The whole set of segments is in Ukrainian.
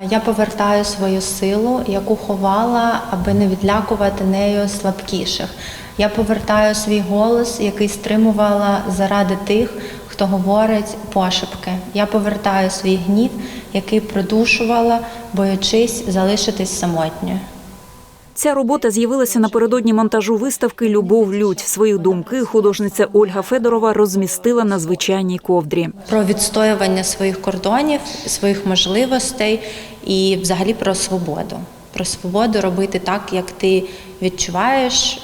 Я повертаю свою силу, яку ховала, аби не відлякувати нею слабкіших. Я повертаю свій голос, який стримувала заради тих, хто говорить пошепки. Я повертаю свій гнів, який продушувала, боючись залишитись самотньою. Ця робота з'явилася напередодні монтажу виставки Любов лють. Свої думки художниця Ольга Федорова розмістила на звичайній ковдрі. Про відстоювання своїх кордонів, своїх можливостей і взагалі про свободу. Про свободу робити так, як ти відчуваєш,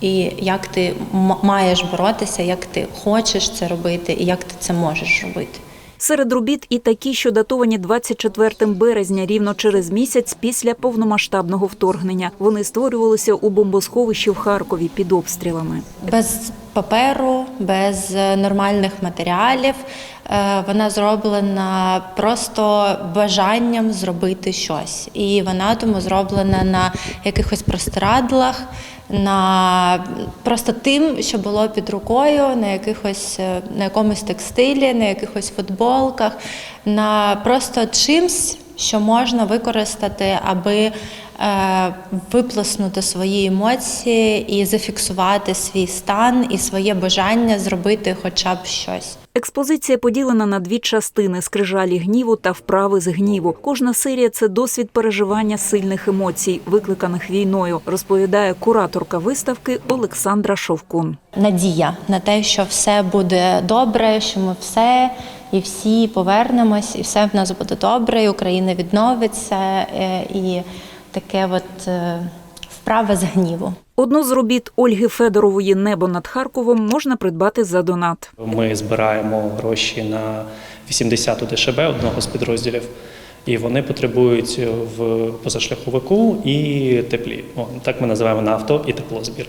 і як ти маєш боротися, як ти хочеш це робити, і як ти це можеш робити. Серед робіт і такі, що датовані 24 березня, рівно через місяць після повномасштабного вторгнення. Вони створювалися у бомбосховищі в Харкові під обстрілами. Без паперу, без е, нормальних матеріалів. Е, Вона зроблена просто бажанням зробити щось. І вона тому зроблена на якихось простирадлах, на просто тим, що було під рукою, на якихось е, на якомусь текстилі, на якихось футболках, на просто чимсь, що можна використати, аби е, виплеснути свої емоції і зафіксувати свій стан і своє бажання зробити хоча б щось. Експозиція поділена на дві частини: скрижалі гніву та вправи з гніву. Кожна серія це досвід переживання сильних емоцій, викликаних війною, розповідає кураторка виставки Олександра Шовкун. Надія на те, що все буде добре, що ми все і всі повернемось, і все в нас буде добре, і Україна відновиться, е, і таке от е, вправа з гніву. Одну з робіт Ольги Федорової Небо над Харковом можна придбати за донат. Ми збираємо гроші на 80 ДШБ одного з підрозділів, і вони потребують в позашляховику і теплі. О, так ми називаємо на авто і теплозбір.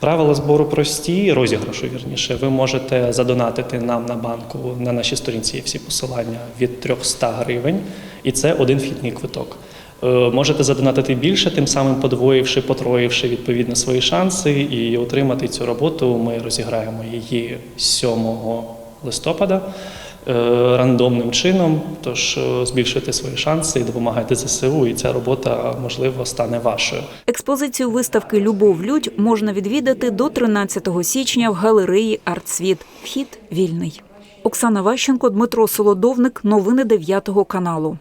Правила збору прості, розіграшу вірніше. Ви можете задонатити нам на банку на нашій сторінці є всі посилання від 300 гривень, і це один вхідний квиток. Е, Можете задонатити більше, тим самим подвоївши, потроївши відповідно свої шанси і отримати цю роботу. Ми розіграємо її 7 листопада рандомним чином. Тож е, збільшуйте свої шанси і допомагайте ЗСУ, і ця робота можливо стане вашою. Експозицію виставки Любов лють можна відвідати до 13 січня в галереї Артсвіт. Вхід вільний. Оксана Ващенко, Дмитро Солодовник. Новини 9 каналу.